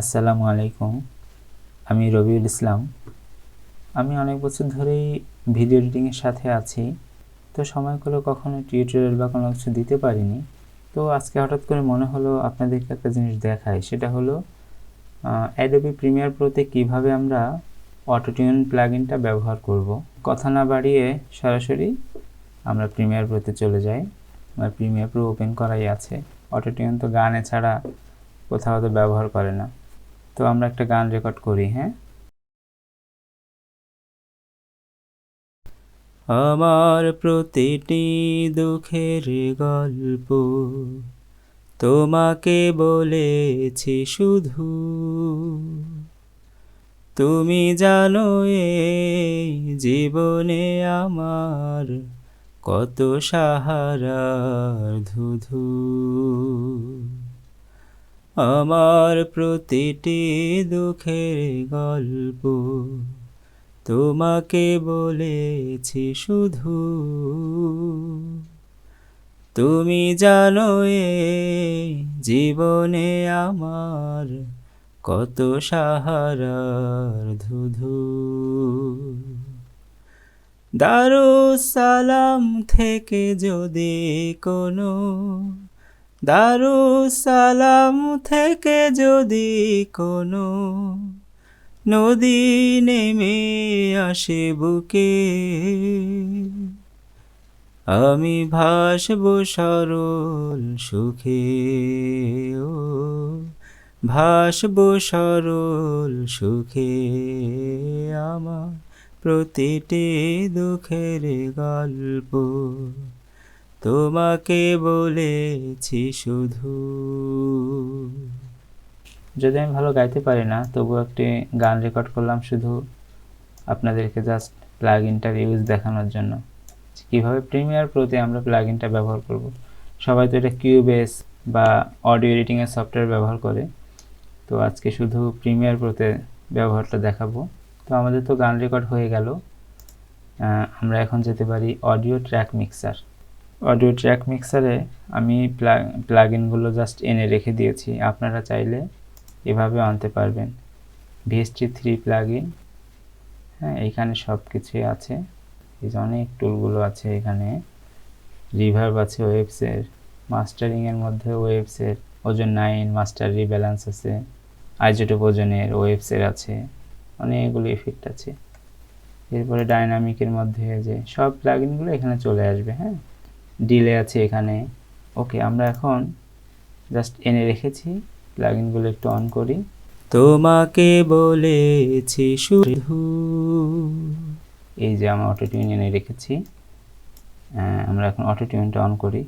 আসসালামু আলাইকুম। আমি রবিউল ইসলাম। আমি অনেক বছর ধরেই ভিডিও এডিটিংয়ের সাথে আছি। তো সময় করে কখনো টিউটোরিয়াল বা কোনো কিছু দিতে পারিনি। তো আজকে হঠাৎ করে মনে হলো আপনাদেরকে একটা জিনিস দেখায় সেটা হলো অ্যাডোবি প্রিমিয়ার প্রোতে কীভাবে আমরা অটোটিউন প্লাগইনটা ব্যবহার করব। কথা না বাড়িয়ে সরাসরি আমরা প্রিমিয়ার প্রোতে চলে যাই। আমার প্রিমিয়ার প্রো ওপেন করাই আছে। অটোটিউন তো গানে ছাড়া কোথাও তো ব্যবহার করে না। তো আমরা একটা গান রেকর্ড করি হ্যাঁ? আমার প্রতিটি দুঃখের গল্প তোমাকে বলেছি শুধু। তুমি জানো এই জীবনে আমার কত সাহারার ধুধু। আমার প্রতিটি দুঃখের গল্প তোমাকে বলেছি শুধু। তুমি জানো এই জীবনে আমার কত সাহারার ধুধু। দারুসালাম থেকে যদি কোনো দারুসালাম থেকে যদি কোনো নদী নেমে আসে বুকে, আমি ভাসব সরল সুখে, ও ভাসব সরল সুখে আমার প্রতিটি দুঃখের গল্প। তোমাকে বলেছি শুধু। যদি আমি ভালো গাইতে পারি না, তবু একটি গান রেকর্ড করলাম শুধু আপনাদেরকে জাস্ট প্লাগ ইনটার ইউজ দেখানোর জন্য। কীভাবে প্রিমিয়ার প্রোতে আমরা প্লাগ ইনটা ব্যবহার করব? সবাই তো এটা কিউবেস বা অডিও এডিটিংয়ের সফটওয়্যার ব্যবহার করে। তো আজকে শুধু প্রিমিয়ার প্রোতে ব্যবহারটা দেখাবো। তো আমাদের তো গান রেকর্ড হয়ে গেল। আমরা এখন যেতে পারি audio track mixer audio track মিক্সারে আমি প্লাগ ইনগুলো জাস্ট এনে রেখে দিয়েছি। আপনারা চাইলে এভাবে আনতে পারবেন। ভিএসটি থ্রি প্লাগ ইন হ্যাঁ এখানে সব কিছুই আছে। এই যে অনেক টুলগুলো আছে এখানে। রিভার্ব আছে ওয়েবসের মাস্টারিংয়ের মধ্যে ওয়েবসের ওজন নাইন মাস্টার রিব্যালেন্স আছে। আইজোটোপ ওজনের ওয়েবসের আছে। অনেকগুলো ইফেক্ট আছে। এরপরে ডাইনামিকের মধ্যে যে সব প্লাগইনগুলো এখানে চলে আসবে হ্যাঁ। ডিলে আছে এখানে। ওকে আমরা এখন জাস্ট এনে রেখেছি প্লাগইনগুলো একটু অন করি। তোমাকে বলেছি শুধু এই যে আমরা অটো টিউন এনে রেখেছি। আমরা এখন অটো টিউনটা অন করি।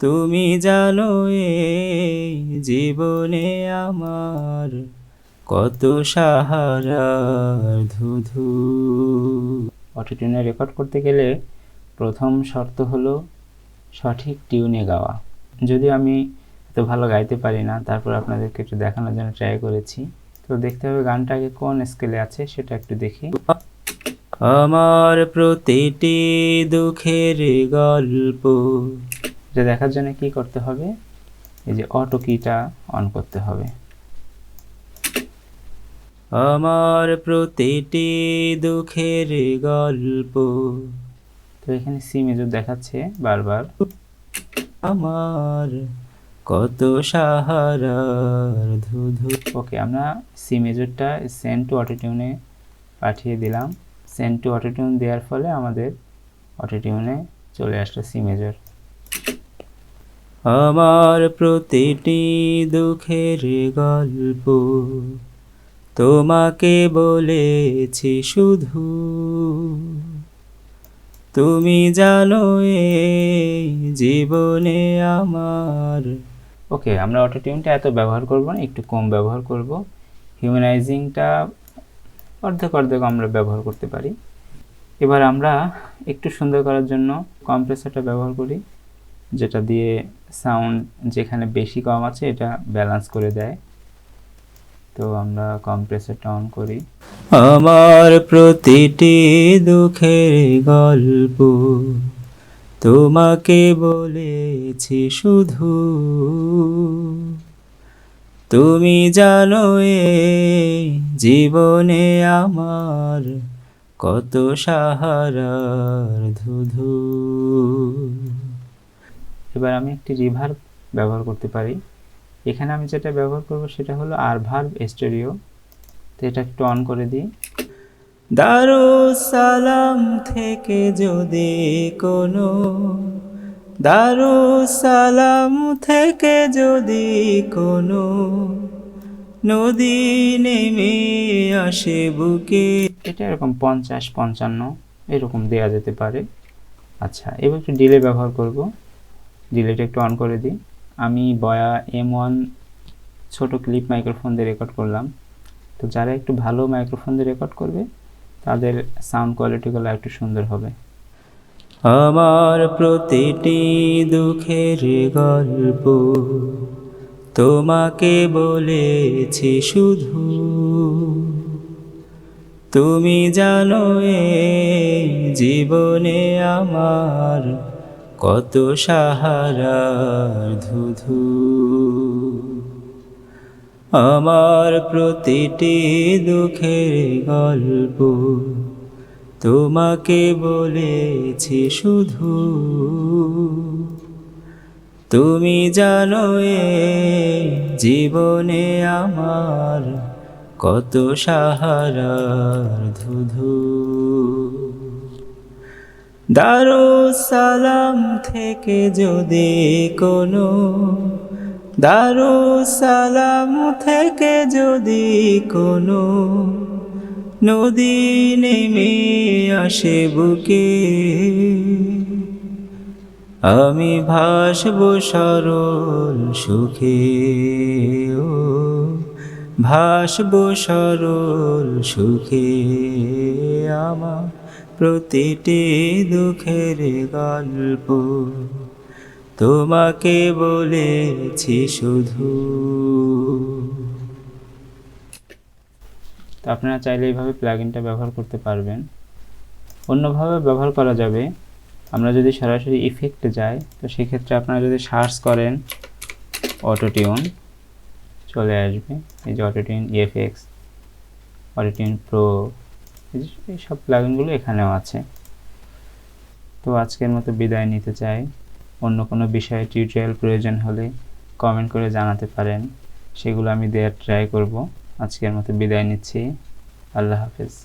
তুমি জানো এই জীবনে আমার কত সাহারার ধুধু। অটো টিউনে রেকর্ড করতে গেলে প্রথম শর্ত হলো সঠিক টিউনে গাওয়া। যদি আমি এত ভালো গাইতে পারি না তারপর আপনাদেরকে একটু দেখানোর জন্য ট্রাই করেছি। তো দেখতে হবে গানটা আগে কোন স্কেলে আছে সেটা একটু দেখি। আমার প্রতিটি দুঃখের গল্প। এটা দেখার জন্য কি করতে হবে? এই যে অটো কিটা অন করতে হবে। আমার প্রতিটি দুঃখের গল্প। তো এখানে সি মেজর দেখাচ্ছে বারবার। আমার কত সাহারার ধুধু। ওকে আমরা সি মেজরটা সেন্ট টু অটোটিউনে পাঠিয়ে দিলাম। সেন্ট টু অটোটিউন দেওয়ার ফলে আমাদের অটোটিউনে চলে আসলো সি মেজর আমার প্রতিটি দুঃখের গল্প তোমাকে বলেছি শুধু। তুমি জানো এই জীবনে আমার। ওকে, আমরা অটো টিউনটা এত ব্যবহার করব না, একটু কম ব্যবহার করব। হিউম্যানাইজিংটা অর্ধেক অর্ধেক আমরা ব্যবহার করতে পারি। এবার আমরা একটু সুন্দর করার জন্য কম্প্রেসারটা ব্যবহার করি, যেটা দিয়ে সাউন্ড যেখানে বেশি কম আছে, এটা ব্যালেন্স করে দেয়। তো আমরা কম্প্রেসারটা অন করি। আমার প্রতিটি দুঃখের গল্প তোমাকে বলেছি শুধু। তুমি জানো এ জীবনে আমার কত সাহারার ধুধু। এবার আমি একটি রিভার ব্যবহার করতে পারি। এখানে আমি যেটা ব্যবহার করব সেটা হলো আর ভার্ব স্টেরিও। তো এটা একটু অন করে দিই। দারুসালাম থেকে যদি কোনো দারুসালাম থেকে যদি কোনো নদী নেমে আসে বুকে। এটা এরকম পঞ্চাশ পঞ্চান্ন এরকম দেয়া যেতে পারে। আচ্ছা এবার একটু ডিলে ব্যবহার করব। ডিলেটা একটু অন করে দিই। আমি বয়া এম ওয়ান ছোটো ক্লিপ মাইক্রোফোন দিয়ে রেকর্ড করলাম। তো যারা একটু ভালো মাইক্রোফোন দিয়ে রেকর্ড করবে, তাদের সাউন্ড কোয়ালিটিগুলো একটু সুন্দর হবে। আমার প্রতিটি দুঃখের গল্প তোমাকে বলেছি শুধু। তুমি জানো এ জীবনে আমার কত সাহারার ধুধু। আমার প্রতিটি দুঃখের গল্প তোমাকে বলেছি শুধু। তুমি জানো এ জীবনে আমার কত সাহারার ধুধু। দারুসালাম থেকে যদি কোনো, দারুসালাম থেকে যদি কোনো, নদী নেমে আসে বুকে। আমি ভাসব সরল সুখে, ও ভাসব সরল সুখে আমার প্রতিটি দুঃখের গল্প। তোমাকে বলেছি শুধু। তো আপনারা চাইলে এইভাবে প্লাগইনটা ব্যবহার করতে পারবেন। অন্যভাবে ব্যবহার করা যাবে, আমরা যদি সরাসরি ইফেক্টে যাই, তো সেক্ষেত্রে আপনারা যদি সার্চ করেন অটোটিউন চলে আসবে। এই যে অটোটিউন ইএফএক্স অটোটিউন প্রো এই সব প্লাগিনগুলো এখানেও আছে। তো আজকের মতো বিদায় নিতে চাই। অন্য কোনো বিষয়ে টিউটোরিয়াল প্রয়োজন হলে কমেন্ট করে জানাতে পারেন। সেগুলো আমি দেওয়ার ট্রাই করব। আজকের মতো বিদায় নিচ্ছি। আল্লাহ হাফেজ।